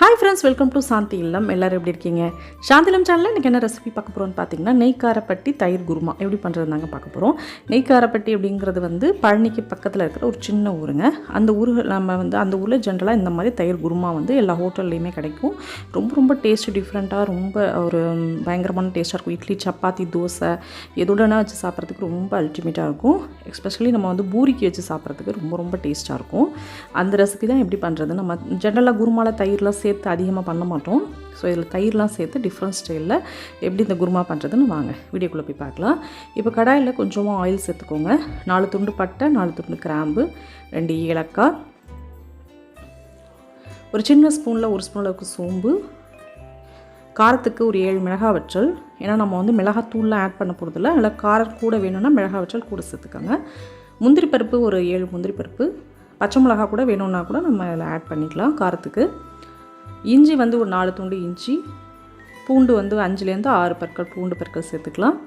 Hi friends welcome to Shanthi Illam எல்லோரும் எப்படி இருக்கீங்க? சாந்திலம் சேனலில் இன்றைக்கி என்ன ரெசிபி பார்க்க போகிறோன்னு பார்த்தீங்கன்னா நெய்க்காரப்பட்டி தயிர் குருமா. எப்படி பண்ணுறது நாங்கள் பார்க்க போகிறோம் நெய்க்காரப்பட்டி அப்படிங்கிறது வந்து பழனிக்கு பக்கத்தில் இருக்கிற ஒரு சின்ன ஊருங்க. அந்த ஊர் நம்ம வந்து அந்த ஊரில் ஜென்ரலாக இந்த மாதிரி தயிர் குருமா வந்து எல்லா ஹோட்டல்லையுமே கிடைக்கும். ரொம்ப ரொம்ப டேஸ்ட் டிஃப்ரெண்ட்டாக ரொம்ப ஒரு பயங்கரமான டேஸ்ட்டாக இருக்கும். இட்லி சப்பாத்தி தோசை எதுடனா வச்சு சாப்பிட்றதுக்கு ரொம்ப அல்டிமேட்டாக இருக்கும். எஸ்பெஷலி நம்ம வந்து பூரிக்கு வச்சு சாப்பிட்றதுக்கு ரொம்ப ரொம்ப டேஸ்ட்டாக இருக்கும். அந்த ரெசிபி தான் எப்படி பண்ணுறது நம்ம ஜென்ரலாக குருமாவில் தயிரில் சேர்த்து அதிகமாக பண்ண மாட்டோம். ஸோ இதில் தயிர்லாம் சேர்த்து டிஃப்ரெண்ட் ஸ்டைலில் எப்படி இந்த குருமா பண்ணுறதுன்னு வாங்க. வீடியோக்குள்ளே போய் பார்க்கலாம். இப்போ கடாயில் கொஞ்சமாக ஆயில் சேர்த்துக்கோங்க. நாலு துண்டு பட்டை நாலு துண்டு கிராம்பு ரெண்டு ஏலக்காய் ஒரு சின்ன ஸ்பூனில் ஒரு ஸ்பூன் அளவுக்கு சோம்பு காரத்துக்கு ஒரு ஏழு மிளகாய் வற்றல் ஏன்னா நம்ம வந்து மிளகாத்தூள்லாம் ஆட் பண்ண போகிறதில்ல அதில் காரம் கூட வேணும்னா மிளகாய் வற்றல் கூட சேர்த்துக்கோங்க. முந்திரி பருப்பு ஒரு ஏழு முந்திரி பருப்பு. பச்சை மிளகா கூட வேணும்னா கூட நம்ம அதில் ஆட் பண்ணிக்கலாம் காரத்துக்கு. இஞ்சி வந்து ஒரு நாலு துண்டு இஞ்சி பூண்டு வந்து அஞ்சுலேருந்து ஆறு பற்கள் பூண்டு பற்கள் சேர்த்துக்கலாம்.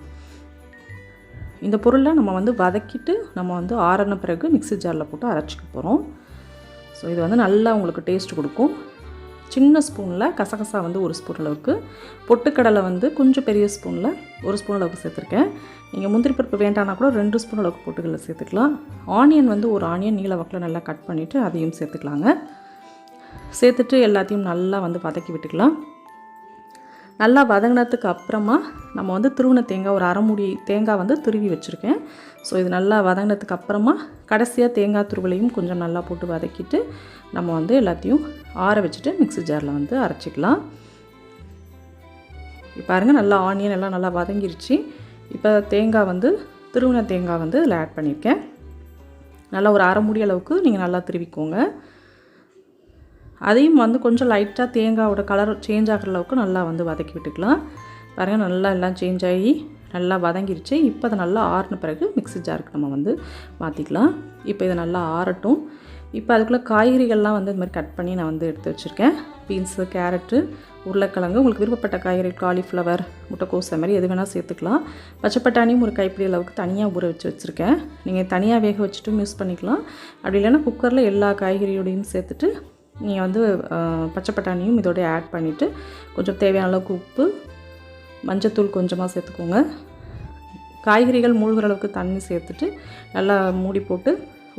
இந்த பொருளை நம்ம வந்து வதக்கிட்டு நம்ம வந்து ஆறின பிறகு மிக்ஸி ஜாரில் போட்டு அரைச்சிக்க போகிறோம். ஸோ இது வந்து நல்லா உங்களுக்கு டேஸ்ட் கொடுக்கும். சின்ன ஸ்பூனில் கசகசா வந்து ஒரு ஸ்பூன் அளவுக்கு. பொட்டுக்கடலை வந்து கொஞ்சம் பெரிய ஸ்பூனில் ஒரு ஸ்பூன் அளவுக்கு சேர்த்துருக்கேன். நீங்கள் முந்திரி பருப்பு வேண்டானா கூட ரெண்டு ஸ்பூன் அளவுக்கு பொட்டுக்கடலை சேர்த்துக்கலாம். ஆனியன் வந்து ஒரு ஆனியன் நீல வாக்கில் நல்லா கட் பண்ணிவிட்டு அதையும் சேர்த்துக்கலாங்க. சேர்த்துட்டு எல்லாத்தையும் நல்லா வந்து வதக்கி விட்டுக்கலாம். நல்லா வதங்கினதுக்கு அப்புறமா நம்ம வந்து திருவின தேங்காய் ஒரு அரைமுடி தேங்காய் வந்து துருவி வச்சுருக்கேன். ஸோ இது நல்லா வதங்கினதுக்கு அப்புறமா கடைசியாக தேங்காய் துருவலையும் கொஞ்சம் நல்லா போட்டு வதக்கிட்டு நம்ம வந்து எல்லாத்தையும் ஆற வச்சுட்டு மிக்ஸி ஜாரில் வந்து அரைச்சிக்கலாம். இப்போ பாருங்கள் நல்லா ஆனியன் எல்லாம் நல்லா வதங்கிருச்சு. இப்போ தேங்காய் வந்து திருவின தேங்காய் வந்து இதில் ஆட் பண்ணியிருக்கேன் நல்லா ஒரு அரை முடி அளவுக்கு நீங்கள் நல்லா திருவிக்கோங்க. அதையும் வந்து கொஞ்சம் லைட்டாக தேங்காயோட கலர் சேஞ்ச் ஆகிற அளவுக்கு நல்லா வந்து வதக்கி விட்டுக்கலாம். பாருங்கள் நல்லா எல்லாம் சேஞ்ச் ஆகி நல்லா வதங்கிருச்சு. இப்போ அதை நல்லா ஆறின பிறகு மிக்ஸி ஜாருக்கு நம்ம வந்து மாற்றிக்கலாம் இப்போ இதை நல்லா ஆறட்டும். இப்போ அதுக்குள்ளே காய்கறிகள்லாம் வந்து இது மாதிரி கட் பண்ணி நான் வந்து எடுத்து வச்சுருக்கேன். பீன்ஸு கேரட்டு உருளைக்கிழங்கு உங்களுக்கு விருப்பப்பட்ட காய்கறி காலிஃப்ளவர் முட்டைக்கோஸ் அது மாதிரி எது வேணால் சேர்த்துக்கலாம். பச்சை பட்டாணியும் ஒரு கைப்பிடி அளவுக்கு தனியாக ஊற வச்சு வச்சுருக்கேன். நீங்கள் தனியாக வேக வச்சுட்டும் யூஸ் பண்ணிக்கலாம். அப்படி இல்லைன்னா குக்கரில் எல்லா காய்கறியோடையும் சேர்த்துட்டு நீங்கள் வந்து பச்சை பட்டாணியும் இதோட ஆட் பண்ணிவிட்டு கொஞ்சம் தேவையான அளவுக்கு உப்பு மஞ்சத்தூள் கொஞ்சமாக சேர்த்துக்கோங்க. காய்கறிகள் மூழ்கிற அளவுக்கு தண்ணி சேர்த்துட்டு நல்லா மூடி போட்டு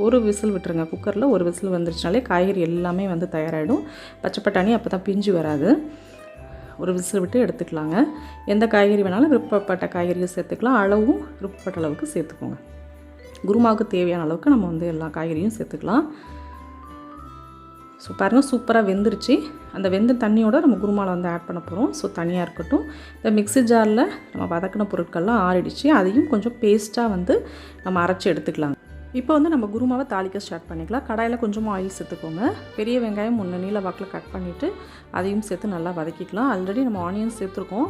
ஒரு விசில் விட்டுருங்க. குக்கரில் ஒரு விசில் வந்துருச்சுனாலே காய்கறி எல்லாமே வந்து தயாராகிடும் பச்சை பட்டாணி அப்போ தான் பிஞ்சு வராது. ஒரு விசில் விட்டு எடுத்துக்கலாங்க. எந்த காய்கறி வேணாலும் விருப்பப்பட்ட காய்கறியை சேர்த்துக்கலாம். அளவும் விருப்பப்பட்ட அளவுக்கு சேர்த்துக்கோங்க. குருமாவுக்கு தேவையான அளவுக்கு நம்ம வந்து எல்லா காய்கறியும் சேர்த்துக்கலாம். ஸோ பாருங்கள் சூப்பராக வெந்துருச்சு. அந்த வெந்த தண்ணியோட நம்ம குருமாவில் வந்து ஆட் பண்ண போகிறோம் ஸோ தனியாக இருக்கட்டும். இந்த மிக்ஸி ஜாரில் நம்ம வதக்கின பொருட்கள்லாம் ஆறிடுச்சு. அதையும் கொஞ்சம் பேஸ்ட்டாக வந்து நம்ம அரைச்சி எடுத்துக்கலாம் இப்போ வந்து நம்ம குருமாவை தாளிக்க ஸ்டார்ட் பண்ணிக்கலாம். கடாயில் கொஞ்சமாக ஆயில் சேர்த்துக்கோங்க. பெரிய வெங்காயம் ஒன்று நீல வாக்கில் கட் பண்ணிவிட்டு அதையும் சேர்த்து நல்லா வதக்கிக்கலாம். ஆல்ரெடி நம்ம ஆனியன் சேர்த்துருக்கோம்.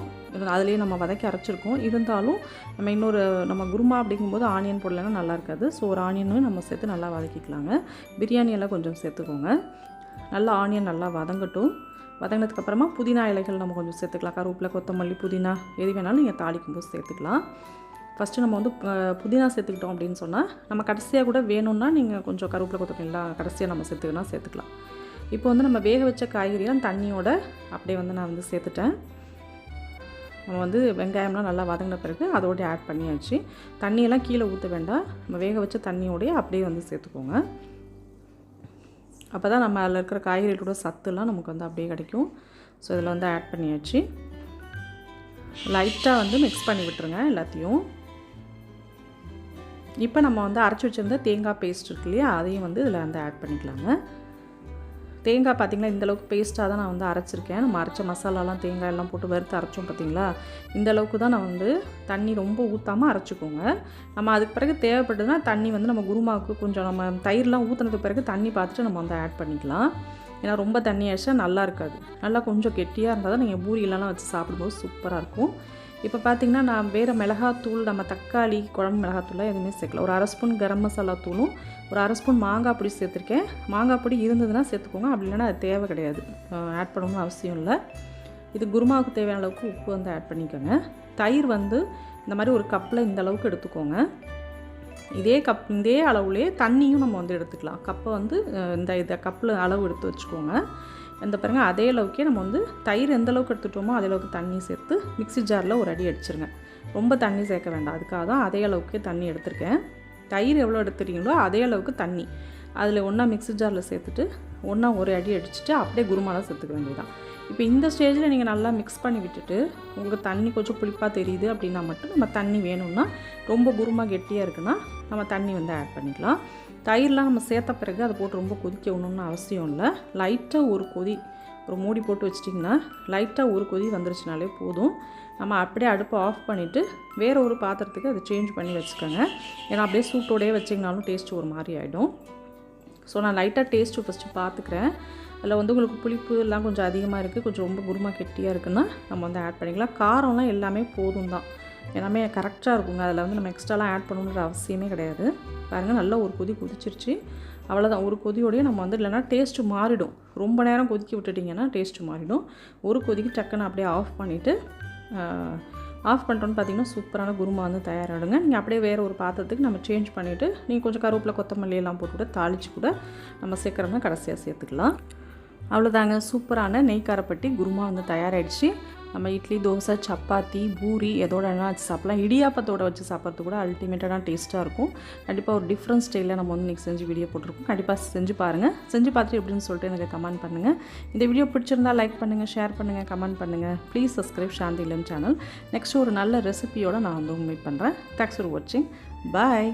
அதுலேயே நம்ம வதக்கி அரைச்சிருக்கோம். இருந்தாலும் நம்ம இன்னொரு நம்ம குருமா அப்படிங்கும்போது ஆனியன் போடலைன்னா நல்லா இருக்காது. ஸோ ஒரு ஆனியனும் நம்ம சேர்த்து நல்லா வதக்கிக்கலாங்க. பிரியாணியெல்லாம் கொஞ்சம் சேர்த்துக்கோங்க. நல்லா ஆனியன் நல்லா வதங்கட்டும். வதங்கினதுக்கப்புறமா புதினா இலைகள் நம்ம கொஞ்சம் சேர்த்துக்கலாம். கருவேப்பிலை கொத்தமல்லி புதினா எது வேணாலும் நீங்கள் தாளிக்கும் போது சேர்த்துக்கலாம். ஃபஸ்ட்டு நம்ம வந்து புதினா சேர்த்துக்கிட்டோம் அப்படின்னு சொன்னால் நம்ம கடைசியாக கூட வேணும்னா நீங்கள் கொஞ்சம் கருவேப்பிலை கொத்தமல்லாம் கடைசியாக நம்ம சேர்த்துக்கணும் சேர்த்துக்கலாம். இப்போ வந்து நம்ம வேக வச்ச காய்கறியெல்லாம் தண்ணியோட அப்படியே வந்து நான் வந்து சேர்த்துட்டேன். நம்ம வந்து வெங்காயம்லாம் நல்லா வதங்கின பிறகு அதோடய ஆட் பண்ணியாச்சு. தண்ணியெல்லாம் கீழே ஊற்ற வேண்டாம். நம்ம வேக வச்ச தண்ணியோடய அப்படியே வந்து சேர்த்துக்கோங்க. அப்போ தான் நம்ம அதில் இருக்கிற காய்கறிகளோட சத்துலாம் நமக்கு வந்து அப்படியே கிடைக்கும். ஸோ இதில் வந்து ஆட் பண்ணியாச்சு. லைட்டாக வந்து மிக்ஸ் பண்ணி விட்டுருங்க எல்லாத்தையும். இப்போ நம்ம வந்து அரைச்சி வச்சுருந்த தேங்காய் பேஸ்ட் இருக்கு இல்லையா அதையும் வந்து இதில் வந்து ஆட் பண்ணிக்கலாங்க. தேங்காய் பார்த்திங்கன்னா இந்தளவுக்கு பேஸ்ட்டாக தான் நான் வந்து அரைச்சிருக்கேன். நம்ம அரைச்ச மசாலாலாம் தேங்காய் எல்லாம் போட்டு வறுத்து அரைச்சோம் பார்த்திங்களா? இந்த அளவுக்கு தான் நான் வந்து தண்ணி ரொம்ப ஊற்றாமல் அரைச்சிக்கோங்க. நம்ம அதுக்கு பிறகு தேவைப்பட்டதுன்னா தண்ணி வந்து நம்ம குருமாவுக்கு கொஞ்சம் நம்ம தயிர்லாம் ஊற்றுனதுக்கு பிறகு தண்ணி பார்த்துட்டு நம்ம வந்து ஆட் பண்ணிக்கலாம். ஏன்னா ரொம்ப தண்ணி ஆயிடுச்சா நல்லா இருக்காது. நல்லா கொஞ்சம் கெட்டியாக இருந்தால் தான் நீங்கள் பூரியெல்லாம் வச்சு சாப்பிடும்போது சூப்பராக இருக்கும். இப்போ பார்த்திங்கன்னா நான் வேறு மிளகாத்தூள் நம்ம தக்காளி குழம்பு மிளகாத்தூள்லாம் எதுவுமே சேர்க்கல. ஒரு அரை ஸ்பூன் கரம் மசாலா தூளும் ஒரு அரை ஸ்பூன் மாங்காய் பொடி சேர்த்துருக்கேன். மாங்காய் பொடி இருந்ததுன்னா சேர்த்துக்கோங்க. அப்படி இல்லைன்னா அது தேவை கிடையாது. ஆட் பண்ணணும்னு அவசியம் இல்லை. இது குருமாவுக்கு தேவையான அளவுக்கு உப்பு வந்து ஆட் பண்ணிக்கோங்க. தயிர் வந்து இந்த மாதிரி ஒரு கப்பில் இந்த அளவுக்கு எடுத்துக்கோங்க. இதே கப் இதே அளவுலேயே தண்ணியும் நம்ம வந்து எடுத்துக்கலாம். கப்பை வந்து இந்த இதை கப்பில் அளவு எடுத்து வச்சுக்கோங்க. இந்த பாருங்க அதே அளவுக்கே நம்ம வந்து தயிர் எந்த அளவுக்கு எடுத்துட்டோமோ அதே அளவுக்கு தண்ணி சேர்த்து மிக்ஸி ஜாரில் ஒரு அடி அடிச்சிருங்க. ரொம்ப தண்ணி சேர்க்க வேண்டாம். அதுக்காக தான் அதே அளவுக்கு தண்ணி எடுத்திருக்கேன். தயிர் எவ்வளோ எடுத்துட்டீங்களோ அதே அளவுக்கு தண்ணி. அதில் ஒன்றா மிக்ஸி ஜாரில் சேர்த்துட்டு ஒன்றா ஒரு அடி அடிச்சுட்டு அப்படியே குருமாலாம் சேர்த்துக்க வேண்டியதுதான். இப்போ இந்த ஸ்டேஜில் நீங்கள் நல்லா மிக்ஸ் பண்ணி விட்டுட்டு உங்களுக்கு தண்ணி கொஞ்சம் புளிப்பாக தெரியுது அப்படின்னா மட்டும் நம்ம தண்ணி வேணும்னா ரொம்ப குருமா கெட்டியாக இருக்குன்னா நம்ம தண்ணி வந்து ஆட் பண்ணிக்கலாம். தயிர்லாம் நம்ம சேர்த்த பிறகு அதை போட்டு ரொம்ப கொதிக்க விடணும்னு அவசியம் இல்லை. லைட்டாக ஒரு கொதி ஒரு மூடி போட்டு வச்சிட்டிங்கன்னா லைட்டாக ஒரு கொதி வந்துருச்சுனாலே போதும். நம்ம அப்படியே அடுப்பை ஆஃப் பண்ணிவிட்டு வேறு ஒரு பாத்திரத்துக்கு அதை சேஞ்ச் பண்ணி வச்சுக்கோங்க. ஏன்னா அப்படியே சூட்டோடையே வச்சிங்கனாலும் டேஸ்ட்டு ஒரு மாதிரி ஆகிடும் ஸோ நான் லைட்டாக டேஸ்ட்டு ஃபஸ்ட்டு பார்த்துக்கிறேன் அதில் வந்து உங்களுக்கு புளிப்பு எல்லாம் கொஞ்சம் அதிகமாக இருக்குது கொஞ்சம் ரொம்ப குருமா கெட்டியாக இருக்குன்னா நம்ம வந்து ஆட் பண்ணிக்கலாம். காரம்லாம் எல்லாமே போதும் தான் எல்லாமே கரெக்டாக இருக்குங்க. அதில் வந்து நம்ம எக்ஸ்ட்ராலாம் ஆட் பண்ணணுன்ற அவசியமே கிடையாது. பாருங்கள் நல்லா ஒரு கொதி கொதிச்சிருச்சு. அவ்வளோதான் ஒரு கொதியோடய நம்ம வந்து இல்லைன்னா டேஸ்ட்டு மாறிடும். ரொம்ப நேரம் கொதிக்க விட்டுட்டிங்கன்னா டேஸ்ட்டு மாறிடும். ஒரு கொதிக்கு டக்குன்னு அப்படியே ஆஃப் பண்ணிவிட்டு ஆஃப் பண்ணிட்டோன்னு பார்த்தீங்கன்னா சூப்பரான குருமா வந்து தயாராகிடுங்க. நீங்கள் அப்படியே வேறு ஒரு பாத்திரத்துக்கு நம்ம சேஞ்ச் பண்ணிவிட்டு நீங்கள் கொஞ்சம் கருவேப்பிலை கொத்தமல்லி எல்லாம் போட்டு கூட தாளித்து கூட நம்ம சீக்கிரமாக கடைசியாக சேர்த்துக்கலாம். அவ்வளோதாங்க. சூப்பரான நெய் காரப்பட்டி குருமா வந்து தயாராகிடுச்சு நம்ம இட்லி தோசை சப்பாத்தி பூரி எதோட வேணா வச்சு சாப்பிட்லாம். இடியாப்பத்தோட வச்சு சாப்பிட்றது கூட அல்டிமேட்டான டேஸ்ட்டாக இருக்கும். கண்டிப்பாக ஒரு டிஃப்ரெண்ட் ஸ்டைலில் நம்ம வந்து இன்றைக்கி செஞ்சு வீடியோ போட்டிருக்கோம். கண்டிப்பாக செஞ்சு பாருங்கள் செஞ்சு பார்த்துட்டு எப்படின்னு சொல்லிட்டு எனக்கு கமெண்ட் பண்ணுங்கள் இந்த வீடியோ பிடிச்சிருந்தா லைக் பண்ணுங்கள் ஷேர் பண்ணுங்கள் கமெண்ட் பண்ணுங்கள் ப்ளீஸ் சப்ஸ்கிரைப் சாந்தி இல்லம் சேனல் நெக்ஸ்ட் ஒரு நல்ல ரெசிபியோடு நான் வந்து மீட் பண்ணுறேன் தேங்க்ஸ் ஃபார் வாட்சிங் பாய்